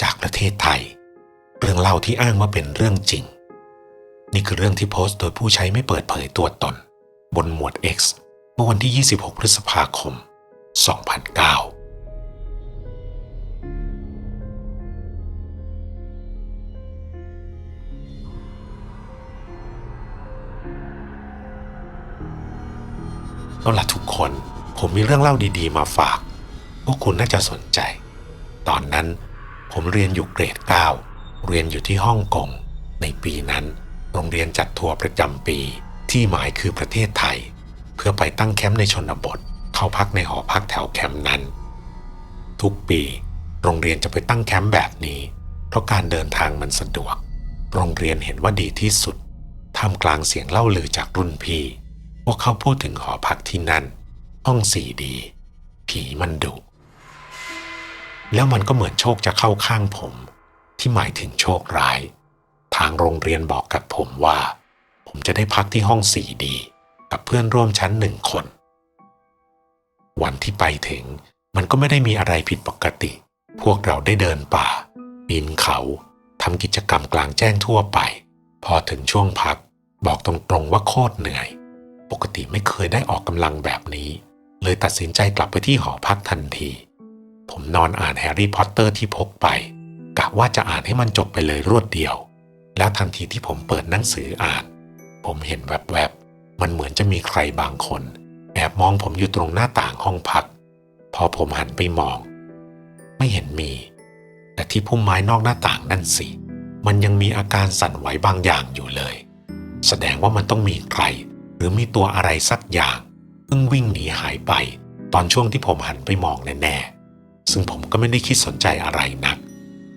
จากประเทศไทย เรื่องเล่าที่อ้างว่าเป็นเรื่องจริง นี่คือเรื่องที่โพสต์โดยผู้ใช้ไม่เปิดเผยตัวตน บนหมวด X เมื่อวันที่ 26 พฤษภาคม 2009เอาละทุกคนผมมีเรื่องเล่าดีๆ มาฝาก พวกคุณน่าจะสนใจ ตอนนั้น ผมเรียนอยู่เกรด 9 เรียนอยู่ที่ฮ่องกง ในปีนั้น โรงเรียนจัดทัวร์ประจำปี ที่หมายคือประเทศไทย เพื่อไปตั้งแคมป์ในชนบท เข้าพักในหอพักแถวแคมป์นั้น ทุกปี โรงเรียนจะไปตั้งแคมป์แบบนี้ เพราะการเดินทางมันสะดวก โรงเรียนเห็นว่าดีที่สุดท่ามกลางเสียงเล่าลือจากรุ่นพี่ พวกเขาพูดถึงหอพักที่นั่น ห้องสี่ดี ผีมันดุ แล้วมันก็เหมือนโชคจะเข้าข้างผม ที่หมายถึงโชคร้าย ทางโรงเรียนบอกกับผมว่า ผมจะได้พักที่ห้องสี่ดี กับเพื่อนร่วมชั้นหนึ่งคน วันที่ไปถึงมันก็ไม่ได้มีอะไรผิดปกติ พวกเราได้เดินป่าปีนเขาทำกิจกรรมกลางแจ้งทั่วไป พอถึงช่วงพัก บอกตรงๆว่าโคตรเหนื่อย ปกติไม่เคยได้ออกกำลังแบบนี้ เลยตัดสินใจกลับไปที่หอพักทันที ผมนอนอ่านแฮร์รี่พอตเตอร์ที่พกไปกะว่าจะอ่านให้มันจบไปเลยรวดเดียว แล้วทันทีที่ผมเปิดหนังสืออ่าน ผมเห็นแวบๆ มันเหมือนจะมีใครบางคน แอบมองผมอยู่ตรงหน้าต่างห้องพัก พอผมหันไปมอง ไม่เห็นมี แต่ที่พุ่มไม้นอกหน้าต่างนั่นสิ มันยังมีอาการสั่นไหวบางอย่างอยู่เลย แสดงว่ามันต้องมีใคร หรือมีตัวอะไรสักอย่างเพิ่งวิ่งหนีหายไป ตอนช่วงที่ผมหันไปมองแน่ๆ ซึ่งผมก็ไม่ได้คิดสนใจอะไรนัก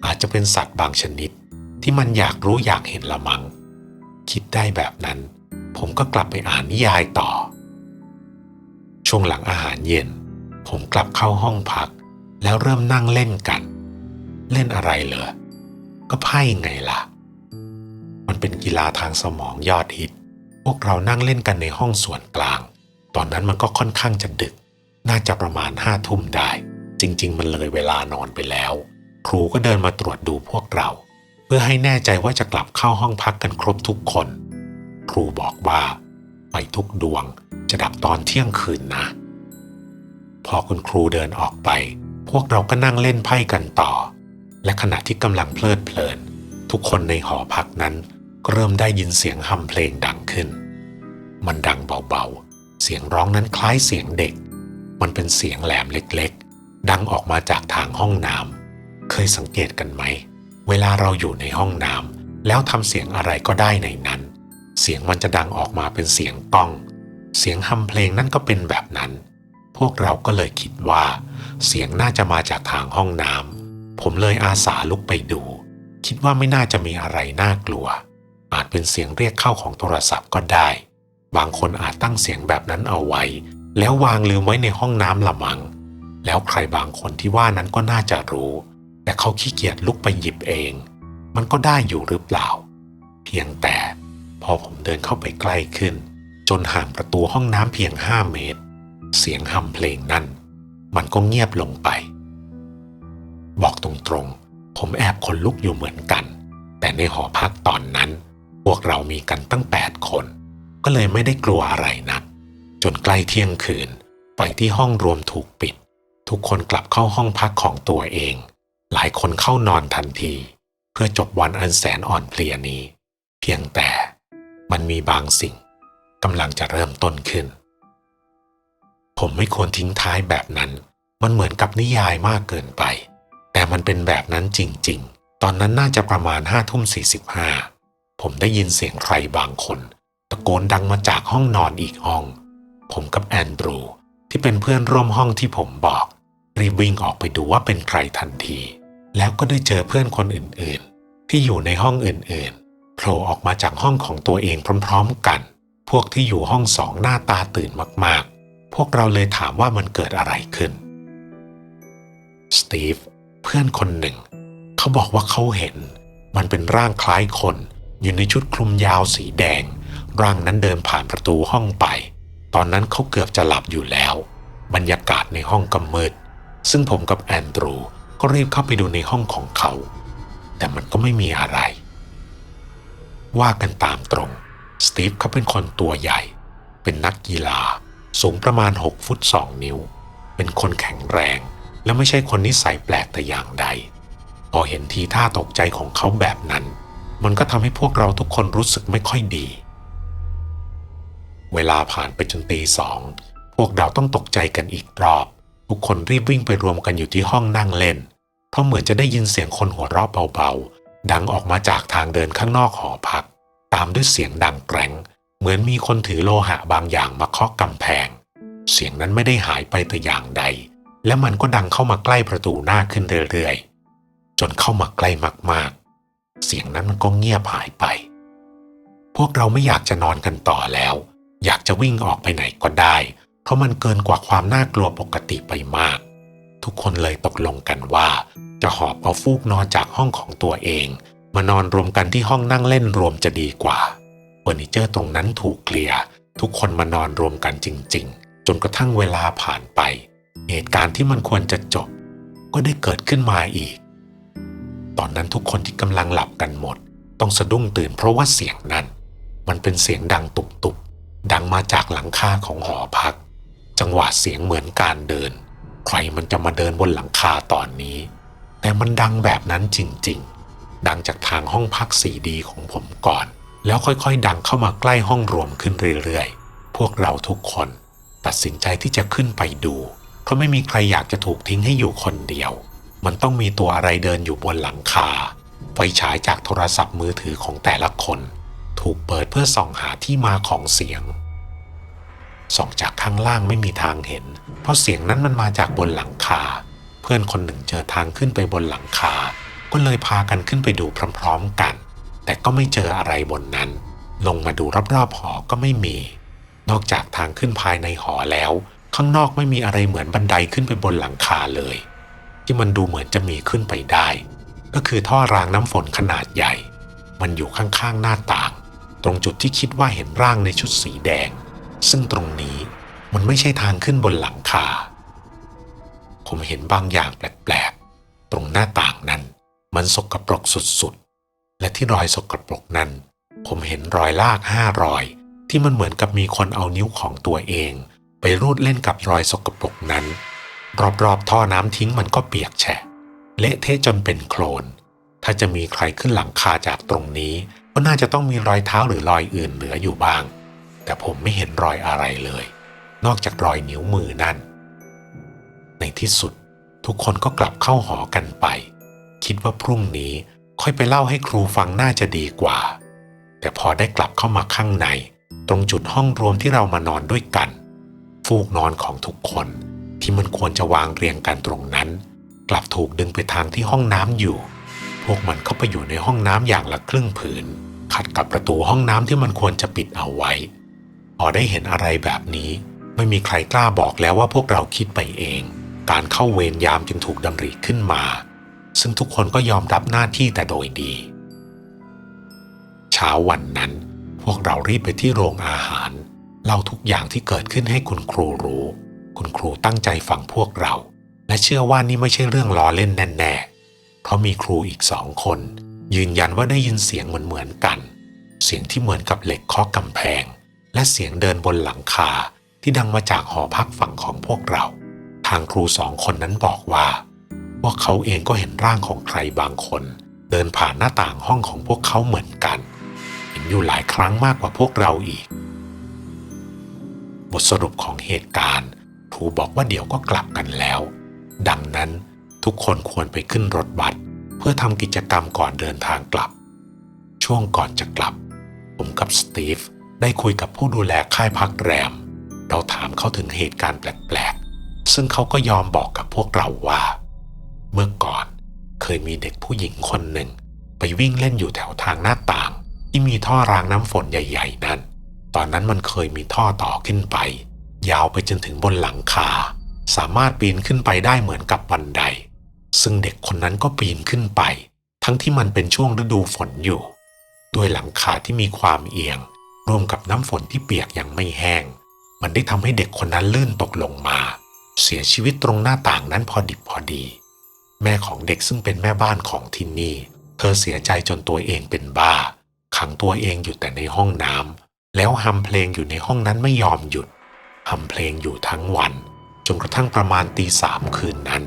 อาจจะเป็นสัตว์บางชนิด ที่มันอยากรู้อยากเห็นละมังคิดได้แบบนั้น ผมก็กลับไปอ่านนิยายต่อ ช่วงหลังอาหารเย็น ผมกลับเข้าห้องพัก แล้วเริ่มนั่งเล่นกัน เล่นอะไรเหรอก็ไพ่ไงล่ะ มันเป็นกีฬาทางสมองยอดฮิต พวกเรานั่งเล่นกันในห้องส่วนกลาง ตอนนั้นมันก็ค่อนข้างจะดึก น่าจะประมาณห้าทุ่มได้ จริง ๆ มันเลยเวลานอนไปแล้ว ครูก็เดินมาตรวจดูพวกเรา เพื่อให้แน่ใจว่าจะกลับเข้าห้องพักกันครบทุกคน ครูบอกว่าไฟทุกดวงจะดับตอนเที่ยงคืนนะ พอคุณครูเดินออกไป พวกเราก็นั่งเล่นไพ่กันต่อ และขณะที่กำลังเพลิดเพลิน ทุกคนในหอพักนั้นก็เริ่มได้ยินเสียงฮัมเพลงดังขึ้น มันดังเบาๆ เสียงร้องนั้นคล้ายเสียงเด็ก มันเป็นเสียงแหลมเล็ก ดังออกมาจากทางห้องน้ำเคยสังเกตกันไหม เวลาเราอยู่ในห้องน้ำแล้วทำเสียงอะไรก็ได้ในนั้น เสียงมันจะดังออกมาเป็นเสียงก้อง เสียงฮัมเพลงนั่นก็เป็นแบบนั้น พวกเราก็เลยคิดว่า เสียงน่าจะมาจากทางห้องน้ำผมเลยอาสาลุกไปดู คิดว่าไม่น่าจะมีอะไรน่ากลัว อาจเป็นเสียงเรียกเข้าของโทรศัพท์ก็ได้ บางคนอาจตั้งเสียงแบบนั้นเอาไว้ แล้ววางลืมไว้ในห้องน้ำละมัง แล้วใครบางคนที่ว่านั้นก็น่าจะรู้ แต่เขาขี้เกียจลุกไปหยิบเอง มันก็ได้อยู่หรือเปล่า เพียงแต่พอผมเดินเข้าไปใกล้ขึ้น จนห่างประตูห้องน้ำเพียงห้าเมตร เสียงฮัมเพลงนั่นมันก็เงียบลงไป บอกตรงๆ ผมแอบขนลุกอยู่เหมือนกัน แต่ในหอพักตอนนั้น พวกเรามีกันตั้งแปดคน ก็เลยไม่ได้กลัวอะไรนัก จนใกล้เที่ยงคืนไปที่ห้องรวมถูกปิด ทุกคนกลับเข้าห้องพักของตัวเอง หลายคนเข้านอนทันที เพื่อจบวันอันแสนอ่อนเพลียนี้ เพียงแต่มันมีบางสิ่งกำลังจะเริ่มต้นขึ้น ผมไม่ควรทิ้งท้ายแบบนั้น มันเหมือนกับนิยายมากเกินไป แต่มันเป็นแบบนั้นจริง ๆ ตอนนั้นน่าจะประมาณห้าทุ่มสี่สิบห้าผมได้ยินเสียงใครบางคน ตะโกนดังมาจากห้องนอนอีกห้อง ผมกับแอนดรู ที่เป็นเพื่อนร่วมห้องที่ผมบอก รีบวิ่งออกไปดูว่าเป็นใครทันที แล้วก็ได้เจอเพื่อนคนอื่นๆ ที่อยู่ในห้องอื่นๆโผล่ออกมาจากห้องของตัวเองพร้อมๆกัน พวกที่อยู่ห้องสองหน้าตาตื่นมากๆ พวกเราเลยถามว่ามันเกิดอะไรขึ้นสตีฟเพื่อนคนหนึ่ง เขาบอกว่าเขาเห็น มันเป็นร่างคล้ายคน อยู่ในชุดคลุมยาวสีแดง ร่างนั้นเดินผ่านประตูห้องไป ตอนนั้นเขาเกือบจะหลับอยู่แล้ว บรรยากาศในห้องก็มืด ซึ่งผมกับแอนดรูก็รีบเข้าไปดูในห้องของเขา แต่มันก็ไม่มีอะไร ว่ากันตามตรง สตีฟเขาเป็นคนตัวใหญ่ เป็นนักกีฬา สูงประมาณ 6 ฟุต 2 นิ้ว เป็นคนแข็งแรง และไม่ใช่คนนิสัยแปลกแต่อย่างใด พอเห็นทีท่าตกใจของเขาแบบนั้น มันก็ทำให้พวกเราทุกคนรู้สึกไม่ค่อยดี เวลาผ่านไปจนตีสอง พวกเราต้องตกใจกันอีกรอบ ทุกคนรีบวิ่งไปรวมกันอยู่ที่ห้องนั่งเล่น เพราะเหมือนจะได้ยินเสียงคนหัวเราะเบาๆ ดังออกมาจากทางเดินข้างนอกหอพัก ตามด้วยเสียงดังแกร่ง เหมือนมีคนถือโลหะบางอย่างมาเคาะกำแพง เสียงนั้นไม่ได้หายไปแต่อย่างใด และมันก็ดังเข้ามาใกล้ประตูหน้าขึ้นเรื่อยๆ จนเข้ามาใกล้มากๆ เสียงนั้นมันก็เงียบหายไป พวกเราไม่อยากจะนอนกันต่อแล้ว อยากจะวิ่งออกไปไหนก็ได้ เพราะมันเกินกว่าความน่ากลัวปกติไปมาก ทุกคนเลยตกลงกันว่า จะหอบเอาฟูกนอนจากห้องของตัวเอง มานอนรวมกันที่ห้องนั่งเล่นรวมจะดีกว่าเฟอร์นิเจอร์ตรงนั้นถูกเคลียร์ทุกคนมานอนรวมกันจริง ๆ จนกระทั่งเวลาผ่านไป เหตุการณ์ที่มันควรจะจบ ก็ได้เกิดขึ้นมาอีก ตอนนั้นทุกคนที่กำลังหลับกันหมด ต้องสะดุ้งตื่นเพราะว่าเสียงนั้น มันเป็นเสียงดังตุบ ดังมาจากหลังคาของหอพัก จังหวะเสียงเหมือนการเดิน ใครมันจะมาเดินบนหลังคาตอนนี้ แต่มันดังแบบนั้นจริง ๆ ดังจากทางห้องพักสีดีของผมก่อน แล้วค่อยๆ ดังเข้ามาใกล้ห้องรวมขึ้นเรื่อยๆ พวกเราทุกคนตัดสินใจที่จะขึ้นไปดูเพราะไม่มีใครอยากจะถูกทิ้งให้อยู่คนเดียว มันต้องมีตัวอะไรเดินอยู่บนหลังคา ไฟฉายจากโทรศัพท์มือถือของแต่ละคน ถูกเปิดเพื่อส่องหาที่มาของเสียง ส่องจากข้างล่างไม่มีทางเห็น เพราะเสียงนั้นมันมาจากบนหลังคา เพื่อนคนหนึ่งเจอทางขึ้นไปบนหลังคา ก็เลยพากันขึ้นไปดูพร้อมๆกัน แต่ก็ไม่เจออะไรบนนั้น ลงมาดูรอบๆหอก็ไม่มี นอกจากทางขึ้นภายในหอแล้ว ข้างนอกไม่มีอะไรเหมือนบันไดขึ้นไปบนหลังคาเลย ที่มันดูเหมือนจะมีขึ้นไปได้ ก็คือท่อรางน้ำฝนขนาดใหญ่ มันอยู่ข้างๆหน้าต่าง ตรงจุดที่คิดว่าเห็นร่างในชุดสีแดง ซึ่งตรงนี้มันไม่ใช่ทางขึ้นบนหลังคา ผมเห็นบางอย่างแปลกๆ ตรงหน้าต่างนั้น มันสกรปรกสุดๆ และที่รอยสกรปรกนั้น ผมเห็นรอยลากห้ารอย ที่มันเหมือนกับมีคนเอานิ้วของตัวเอง ไปรูดเล่นกับรอยสกปรกนั้น รอบๆ ท่อน้ำทิ้งมันก็เปียกแฉะเละเทะจนเป็นโคลนถ้าจะมีใครขึ้นหลังคาจากตรงนี้ ก็น่าจะต้องมีรอยเท้าหรือรอยอื่นเหลืออยู่บ้าง แต่ผมไม่เห็นรอยอะไรเลย นอกจากรอยนิ้วมือนั่น ในที่สุดทุกคนก็กลับเข้าหอกันไป คิดว่าพรุ่งนี้ค่อยไปเล่าให้ครูฟังน่าจะดีกว่า แต่พอได้กลับเข้ามาข้างใน ตรงจุดห้องรวมที่เรามานอนด้วยกัน ฟูกนอนของทุกคนที่มันควรจะวางเรียงกันตรงนั้น กลับถูกดึงไปทางที่ห้องน้ำอยู่ พวกมันเข้าไปอยู่ในห้องน้ำอย่างละครึ่งผืน ขัดกับประตูห้องน้ำที่มันควรจะปิดเอาไว้ พอได้เห็นอะไรแบบนี้ ไม่มีใครกล้าบอกแล้วว่าพวกเราคิดไปเอง การเข้าเวรยามจึงถูกดำริขึ้นมา ซึ่งทุกคนก็ยอมรับหน้าที่แต่โดยดี เช้าวันนั้น พวกเรารีบไปที่โรงอาหารเล่าทุกอย่างที่เกิดขึ้นให้คุณครูรู้ คุณครูตั้งใจฟังพวกเรา และเชื่อว่านี่ไม่ใช่เรื่องล้อเล่นแน่ๆ เพราะมีครูอีกสองคน ยืนยันว่าได้ยินเสียงเหมือนเหมือนกัน เสียงที่เหมือนกับเหล็กเคาะกำแพง และเสียงเดินบนหลังคาที่ดังมาจากหอพักฝั่งของพวกเรา ทางครูสองคนนั้นบอกว่าพวกเขาเองก็เห็นร่างของใครบางคน เดินผ่านหน้าต่างห้องของพวกเขาเหมือนกัน เห็นอยู่หลายครั้งมากกว่าพวกเราอีก บทสรุปของเหตุการณ์ครูบอกว่าเดี๋ยวก็กลับกันแล้ว ดังนั้น ทุกคนควรไปขึ้นรถบัสเพื่อทำกิจกรรมก่อนเดินทางกลับ ช่วงก่อนจะกลับ ผมกับสตีฟได้คุยกับผู้ดูแลค่ายพักแรม เราถามเขาถึงเหตุการณ์แปลกๆ ซึ่งเขาก็ยอมบอกกับพวกเราว่า เมื่อก่อนเคยมีเด็กผู้หญิงคนหนึ่ง ไปวิ่งเล่นอยู่แถวทางหน้าต่าง ที่มีท่อรางน้ำฝนใหญ่ ๆ นั้น ตอนนั้นมันเคยมีท่อต่อขึ้นไป ยาวไปจนถึงบนหลังคา สามารถปีนขึ้นไปได้เหมือนกับบันได ซึ่งเด็กคนนั้นก็ปีนขึ้นไป ทั้งที่มันเป็นช่วงฤดูฝนอยู่ ด้วยหลังคาที่มีความเอียง ร่วมกับน้ำฝนที่เปียกยังไม่แห้ง มันได้ทำให้เด็กคนนั้นลื่นตกลงมา เสียชีวิตตรงหน้าต่างนั้นพอดิบพอดี แม่ของเด็กซึ่งเป็นแม่บ้านของที่นี่ เธอเสียใจจนตัวเองเป็นบ้า ขังตัวเองอยู่แต่ในห้องน้ำแล้วฮัมเพลงอยู่ในห้องนั้นไม่ยอมหยุดฮัมเพลงอยู่ทั้งวันจนกระทั่งประมาณตีสามคืนนั้น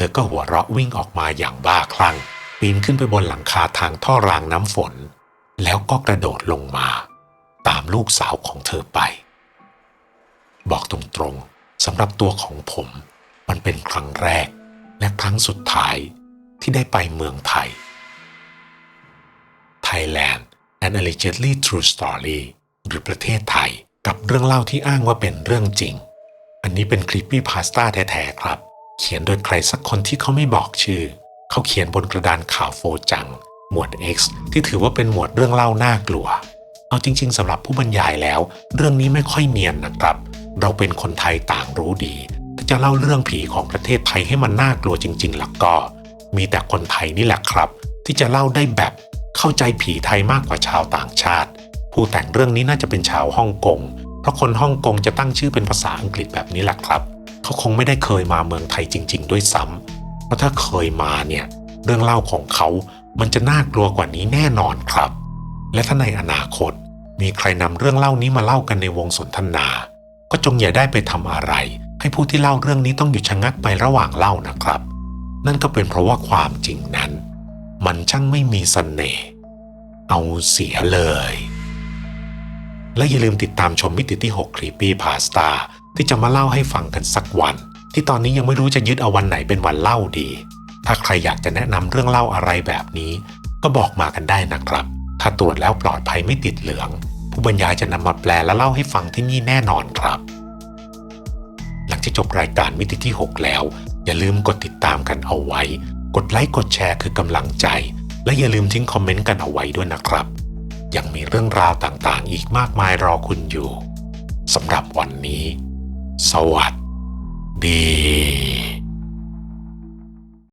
เธอก็หัวเราะวิ่งออกมาอย่างบ้าคลั่ง ปีนขึ้นไปบนหลังคาทางท่อรางน้ำฝน แล้วก็กระโดดลงมา ตามลูกสาวของเธอไป บอกตรงๆสำหรับตัวของผม มันเป็นครั้งแรก และครั้งสุดท้ายที่ได้ไปเมืองไทย Thailand an allegedly true story หรือประเทศไทยกับเรื่องเล่าที่อ้างว่าเป็นเรื่องจริง อันนี้เป็นคลิปปี้พาสต้าแท้ๆครับ เขียนโดยใครสักคนที่เขาไม่บอกชื่อ เขาเขียนบนกระดานข่าวโฟจัง หมวด X ที่ถือว่าเป็นหมวดเรื่องเล่าน่ากลัว เอาจริง ๆสำหรับผู้บรรยายแล้ว เรื่องนี้ไม่ค่อยเนียนนะครับ เราเป็นคนไทยต่างรู้ดีถ้าจะเล่าเรื่องผีของประเทศไทยให้มันน่ากลัวจริงๆล่ะก็ มีแต่คนไทยนี่แหละครับ ที่จะเล่าได้แบบเข้าใจผีไทยมากกว่าชาวต่างชาติ ผู้แต่งเรื่องนี้น่าจะเป็นชาวฮ่องกงเพราะคนฮ่องกงจะตั้งชื่อเป็นภาษาอังกฤษแบบนี้แหละครับ เขาคงไม่ได้เคยมาเมืองไทยจริง ๆ ด้วยซ้ำเพราะถ้าเคยมาเนี่ยเรื่องเล่าของเขา มันจะน่ากลัวกว่านี้แน่นอนครับ และถ้าในอนาคต มีใครนำเรื่องเล่านี้มาเล่ากันในวงสนทนา ก็จงอย่าได้ไปทำอะไร ให้ผู้ที่เล่าเรื่องนี้ต้องหยุดชะงักไประหว่างเล่านะครับ นั่นก็เป็นเพราะว่าความจริงนั้น มันช่างไม่มีเสน่ห์เอาเสียเลย และอย่าลืมติดตามชมมิติที่6 Creepy Pasta ที่จะมาเล่าให้ฟังกันสักวัน ที่ตอนนี้ยังไม่รู้จะยึดเอาวันไหนเป็นวันเล่าดี ถ้าใครอยากจะแนะนำเรื่องเล่าอะไรแบบนี้ ก็บอกมากันได้นะครับ ถ้าตรวจแล้วปลอดภัยไม่ติดเหลือง ผู้บรรยายจะนำมาแปลและเล่าให้ฟังที่นี่แน่นอนครับ หลังจากจบรายการมิติที่ 6 แล้ว อย่าลืมกดติดตามกันเอาไว้ กดไลค์กดแชร์คือกำลังใจ และอย่าลืมทิ้งคอมเมนต์กันเอาไว้ด้วยนะครับยังมีเรื่องราวต่างๆ อีกมากมายรอคุณอยู่สำหรับวันนี้ Sawat. Di